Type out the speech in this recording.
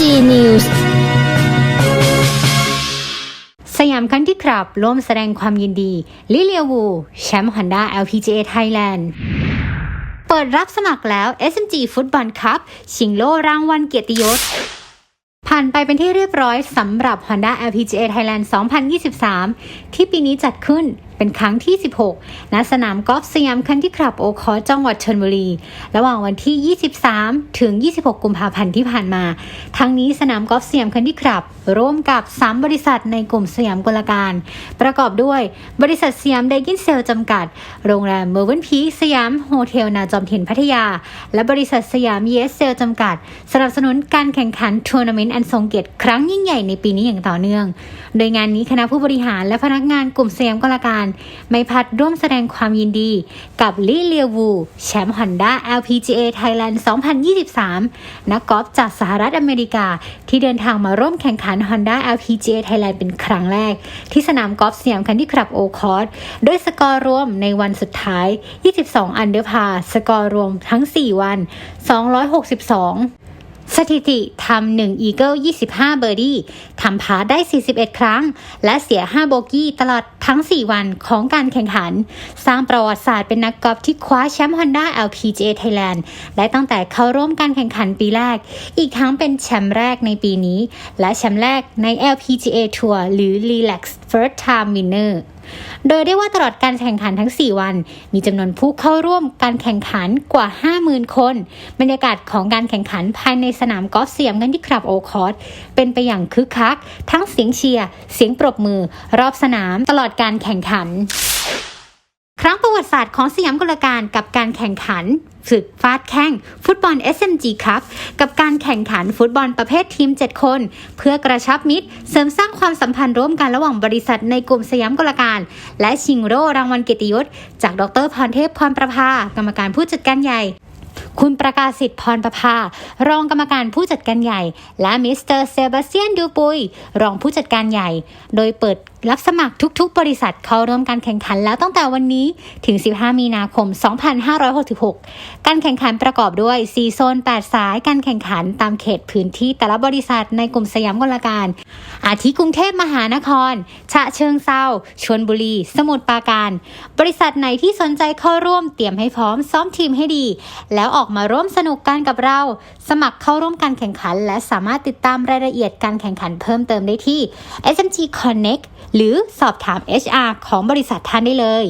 G News สยามคันที่ครับร่วมแสดงความยินดี ลิเลียวู แชมป์ฮอนด้า LPGA ไทยแลนด์เปิดรับสมัครแล้ว SMG ฟุตบอลคัพชิงโล่รางวัลเกียรติยศผ่านไปเป็นที่เรียบร้อยสำหรับ Honda LPGA Thailand 2023 ที่ปีนี้จัดขึ้นเป็นครั้งที่ 16 ณ สนามกอล์ฟสยามคันที่คลับโอคอจังหวัดชลบุรี ระหว่างวันที่ 23 ถึง 26 กุมภาพันธ์ที่ผ่านมา ทั้งนี้สนามกอล์ฟสยามคันที่คลับ ร่วมกับ 3 บริษัทในกลุ่มสยามกลการ ประกอบด้วย บริษัทสยามไดกินเซลจำกัด โรงแรมเมอร์เวนพีสยามโฮเทลนาจอมเทียนพัทยา และบริษัทสยามเยสเซลจำกัด สนับสนุนการแข่งขันทัวร์นาเมนต์อันทรงเกียรติครั้งยิ่งใหญ่ในปีนี้อย่างต่อเนื่อง โดยงานนี้คณะผู้บริหารและพนักงานกลุ่มสยามกลการไม่พัดร่วมแสดงความยินดีกับลี่เลียวูแชมป์ Honda LPGA Thailand 2023 นักกอล์ฟจากสหรัฐอเมริกา ที่เดินทางมาร่วมแข่งขัน Honda LPGA Thailand เป็นครั้งแรก ที่สนามกอล์ฟสยามคันที่คลับโอคอร์ดด้วยสกอร์รวมในวันสุดท้าย 22 อันเดอร์พาสกอร์รวมทั้ง 4 วัน 262 สถิติทำ1อีเกิล25 เบอร์ดี้ทำพาได้ 41 ครั้ง และเสีย 5 โบกี้ตลอดทั้ง 4 วันของการแข่งขัน สร้างประวัติศาสตร์เป็นนักกอล์ฟที่คว้าแชมป์ Honda LPGA Thailand ได้ตั้งแต่เข้าร่วมการแข่งขันปีแรก อีกทั้งเป็นแชมป์แรกในปีนี้ และแชมป์แรกใน LPGA Tour หรือ Relax First Time Winner โดยได้ว่าตลอดการแข่งขันทั้ง 4 วัน มีจำนวนผู้เข้าร่วมการแข่งขันกว่า 50,000 คน บรรยากาศของการแข่งขันภายในสนามกอล์ฟเสียมกันที่คลับโอคอร์ดเป็นไปอย่างคึกคัก ทั้งเสียงเชียร์ เสียงปรบมือ รอบสนามตลอดการแข่งขัน ครั้งประวัติศาสตร์ของสยามกุลการกับการแข่งขันฝึกฟาดแข้ง ฟุตบอล SMG ครับ กับการแข่งขันฟุตบอลประเภททีม 7 คน เพื่อกระชับมิตร เสริมสร้างความสัมพันธ์ร่วมกันระหว่างบริษัทในกลุ่มสยามกลการ และชิงโร่รางวัลเกียรติยศ จากดรพรเทพพรประภากรรมการผู้จัดการใหญ่ คุณประกาศสิทธิ์พรประภารองกรรมการผู้จัดการใหญ่ และมิสเตอร์เซบาสเตียนดูปุย รองผู้จัดการใหญ่ โดยเปิดรับสมัครทุกๆ บริษัทเข้าร่วมการแข่งขันแล้วตั้งแต่วันนี้ถึง 15 มีนาคม 2566 การแข่งขันประกอบด้วย 4 โซน 8 สาย การแข่งขันตามเขตพื้นที่แต่ละบริษัทในกลุ่มสยามกลการ อาทิกรุงเทพมหานคร ฉะเชิงเซาชลบุรี สมุทรปราการ บริษัทไหนที่สนใจเข้าร่วมเตรียมให้พร้อมซ้อมทีมให้ดี แล้วออกอกมาร่วมสนุกกันกับเรา สมัครเข้าร่วมการแข่งขัน และสามารถติดตามรายละเอียดการแข่งขันเพิ่มเติมได้ที่ SMG Connect หรือสอบถาม HR ของบริษัทท่านได้เลย